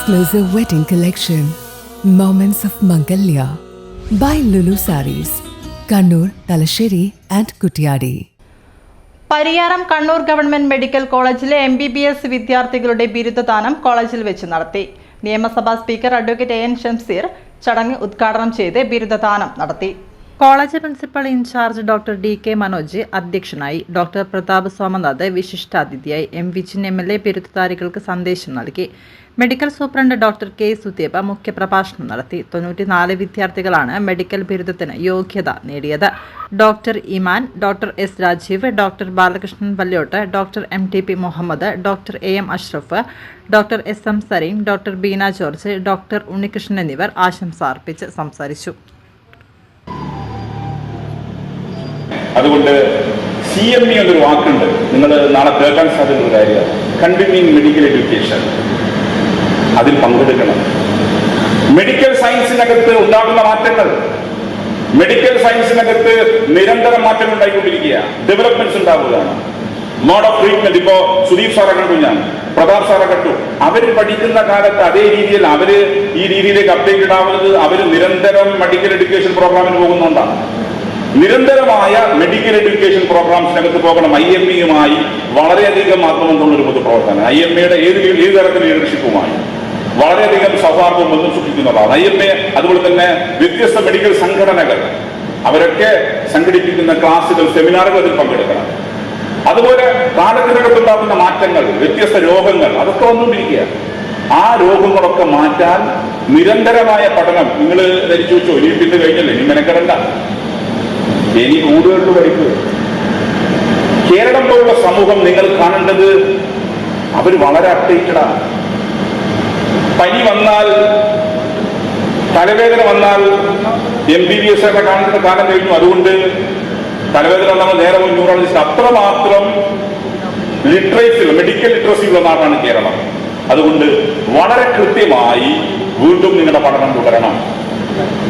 exclusive wedding collection moments of Mangalya by Lulu sarees Kannur Thalassery and Kuttiady Pariyaram Kannur government medical കോളേജിലെ M B B S വിദ്യാർത്ഥികളുടെ ബിരുദദാനം കോളേജിൽ വെച്ച് നടത്തി. നിയമസഭാ speaker advocate A N Shamseer ചടങ്ങ് ഉദ്ഘാടനം ചെയ്ത് ബിരുദദാനം നടത്തി. College principal incharge doctor D K Manoj അധ്യക്ഷനായി doctor Pratap Somanath വിശിഷ്ടാതിഥിയായി M Vijin M L A ബിരുദധാരികൾക്ക് സന്ദേശം നൽകി. Medical superintendent doctor K Sudeepa മുഖ്യപ്രഭാഷണം നടത്തി. തൊണ്ണൂറ്റിനാല് വിദ്യാർത്ഥികളാണ് മെഡിക്കൽ ബിരുദത്തിന് യോഗ്യത നേടിയത്. Doctor Iman doctor S Rajeev doctor Balakrishnan Valyott doctor M T P Muhammad doctor A M Ashraf doctor S M Sareem doctor Beena George doctor Unnikrishnan എന്നിവർ ആശംസ അർപ്പിച്ച് സംസാരിച്ചു. അതുകൊണ്ട് സി എം ഇ എന്നൊരു വാക്കുണ്ട്. നിങ്ങൾ നാളെ കേൾക്കാൻ സാധ്യതയുള്ള കാര്യമാണ്. കണ്ടിന്യൂയിങ് മെഡിക്കൽ എഡ്യൂക്കേഷൻ അതിൽ പങ്കെടുക്കണം. മെഡിക്കൽ സയൻസിനകത്ത് ഉണ്ടാകുന്ന മാറ്റങ്ങൾ. മെഡിക്കൽ സയൻസിനകത്ത് നിരന്തരം മാറ്റങ്ങൾ ഉണ്ടായിക്കൊണ്ടിരിക്കുക ഡെവലപ്മെന്റ്സ് ഉണ്ടാവുകയാണ്. മോഡ് ഓഫ് ട്രീറ്റ്മെന്റ് ഇപ്പോ സുദീപ് സാറെ കണ്ടു ഞാൻ. പ്രതാപ് സാറെ കണ്ടു. അവർ പഠിക്കുന്ന കാലത്ത് അതേ രീതിയിൽ അവർ ഈ രീതിയിലേക്ക് അപ്ഡേറ്റഡ് ആവുന്നത് അവർ നിരന്തരം മെഡിക്കൽ എഡ്യൂക്കേഷൻ പ്രോഗ്രാമിന് പോകുന്നതുകൊണ്ടാണ് നിരന്തരമായ മെഡിക്കൽ എഡ്യൂക്കേഷൻ പ്രോഗ്രാംസിനകത്ത് പോകണം. ഐ എം ഇയുമായി വളരെയധികം ആത്മബന്ധമുള്ള ഒരു പൊതുപ്രവർത്തനം. ഐ എം എയുടെ ഏത് ഏത് തരത്തിൽ ലീഡർഷിപ്പുമായി വളരെയധികം സൗഹാർദ്ദം ബന്ധം സൂക്ഷിക്കുന്നതാണ്. ഐ എം എ അതുപോലെ തന്നെ വ്യത്യസ്ത മെഡിക്കൽ സംഘടനകൾ അവരൊക്കെ സംഘടിപ്പിക്കുന്ന ക്ലാസുകൾ സെമിനാറുകൾ അതിൽ പങ്കെടുക്കണം. അതുപോലെ കാലത്തിനകത്തുണ്ടാകുന്ന മാറ്റങ്ങൾ വ്യത്യസ്ത രോഗങ്ങൾ അതൊക്കെ വന്നുകൊണ്ടിരിക്കുക ആ രോഗങ്ങളൊക്കെ മാറ്റാൻ നിരന്തരമായ പഠനം നിങ്ങൾ ധരിച്ചു വെച്ചോ? ഇനി പിന്നെ കഴിഞ്ഞല്ലേ? ഇനി മെനക്കെടണ്ട. ഇനി കൂടുതൽ പഠിക്കുക കേരളം പോലുള്ള സമൂഹം നിങ്ങൾ കാണേണ്ടത് അവർ വളരെ അപ്ഡേറ്റഡാണ് പനി വന്നാൽ തലവേദന വന്നാൽ എം ബി ബി എസ് ഒക്കെ കാണുന്ന കാലം കഴിഞ്ഞു. അതുകൊണ്ട് തലവേദന വന്നാൽ നേരെ പോയി ന്യൂറോളജിസ്റ്റ് അത്രമാത്രം ലിറ്ററേച്ചർ മെഡിക്കൽ ലിറ്ററസി ഉള്ള നാടാണ് കേരളം. അതുകൊണ്ട് വളരെ കൃത്യമായി വീണ്ടും നിങ്ങളുടെ പഠനം തുടരണം.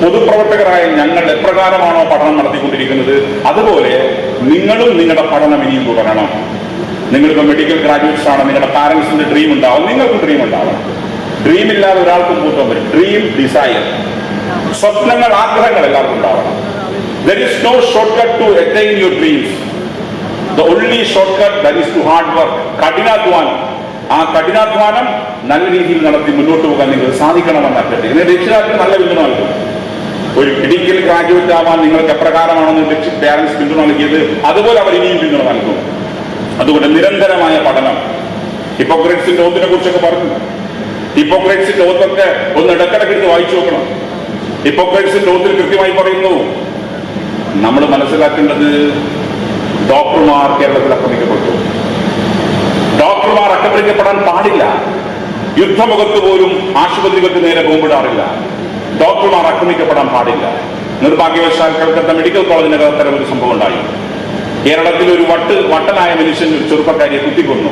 പൊതുപ്രവർത്തകരായ ഞങ്ങൾ എപ്രകാരമാണോ പഠനം നടത്തിക്കൊണ്ടിരിക്കുന്നത്? അതുപോലെ നിങ്ങളും നിങ്ങളുടെ പഠനം ഇനിയും തുടരണം. നിങ്ങളിപ്പോൾ മെഡിക്കൽ ഗ്രാജുവേറ്റ്സ് ആണ് നിങ്ങളുടെ പാരൻസിന്റെ ഡ്രീം ഉണ്ടാവും. നിങ്ങൾക്കും ഡ്രീം ഉണ്ടാവും. ഡ്രീം ഇല്ലാതെ ഒരാൾക്കും കൂട്ടം വരും ഡ്രീം ഡിസൈർ സ്വപ്നങ്ങൾ ആഗ്രഹങ്ങൾ എല്ലാവർക്കും ഉണ്ടാവണം. There is no short cut to attain your dreams the only short cut to is to hard work കഠിനാധ്വാനം. ആ കഠിനാധ്വാനം നല്ല രീതിയിൽ നടത്തി മുന്നോട്ട് പോകാൻ നിങ്ങൾ സാധിക്കണമെന്ന് ഇതിന് രക്ഷിതാക്കൾ നല്ല പിന്തുണ നൽകും. ഒരു മെഡിക്കൽ ഗ്രാജുവേറ്റ് ആവാൻ നിങ്ങൾക്ക് എപ്രകാരമാണെന്ന് രക്ഷി പാരൻസ് പിന്തുണ നൽകിയത് അതുപോലെ അവർ ഇനിയും പിന്തുണ നൽകും. അതുകൊണ്ട് നിരന്തരമായ പഠനം. ഹിപ്പോക്രേറ്റ്സിന്റെ ഓത്തിനെ കുറിച്ചൊക്കെ പറഞ്ഞു. ഹിപ്പോക്രേറ്റ്സിന്റെ ഓത്തൊക്കെ ഒന്ന് ഇടക്കിടക്ക് എടുത്ത് വായിച്ചു നോക്കണം. ഹിപ്പോക്രേറ്റ്സിന്റെ ഓത്തിൽ കൃത്യമായി പറയുന്നു നമ്മൾ മനസ്സിലാക്കേണ്ടത് ഡോക്ടർമാർ കേരളത്തിൽ ആക്രമിക്കപ്പെട്ടു. ഡോക്ടർമാർ അട്ടപ്പിടിക്കപ്പെടാൻ പാടില്ല. യുദ്ധമുഖത്ത് പോലും ആശുപത്രികൾക്ക് നേരെ ബോംബിടാറില്ല ഡോക്ടർമാർ ആക്രമിക്കപ്പെടാൻ പാടില്ല. നിർഭാഗ്യവശാൽ കൽക്കത്ത മെഡിക്കൽ കോളേജിനകത്തരം ഒരു സംഭവം ഉണ്ടായി. കേരളത്തിൽ ഒരു വട്ട് വട്ടനായ മനുഷ്യൻ ചെറുപ്പക്കാരിയെ കുത്തിക്കൊന്നു.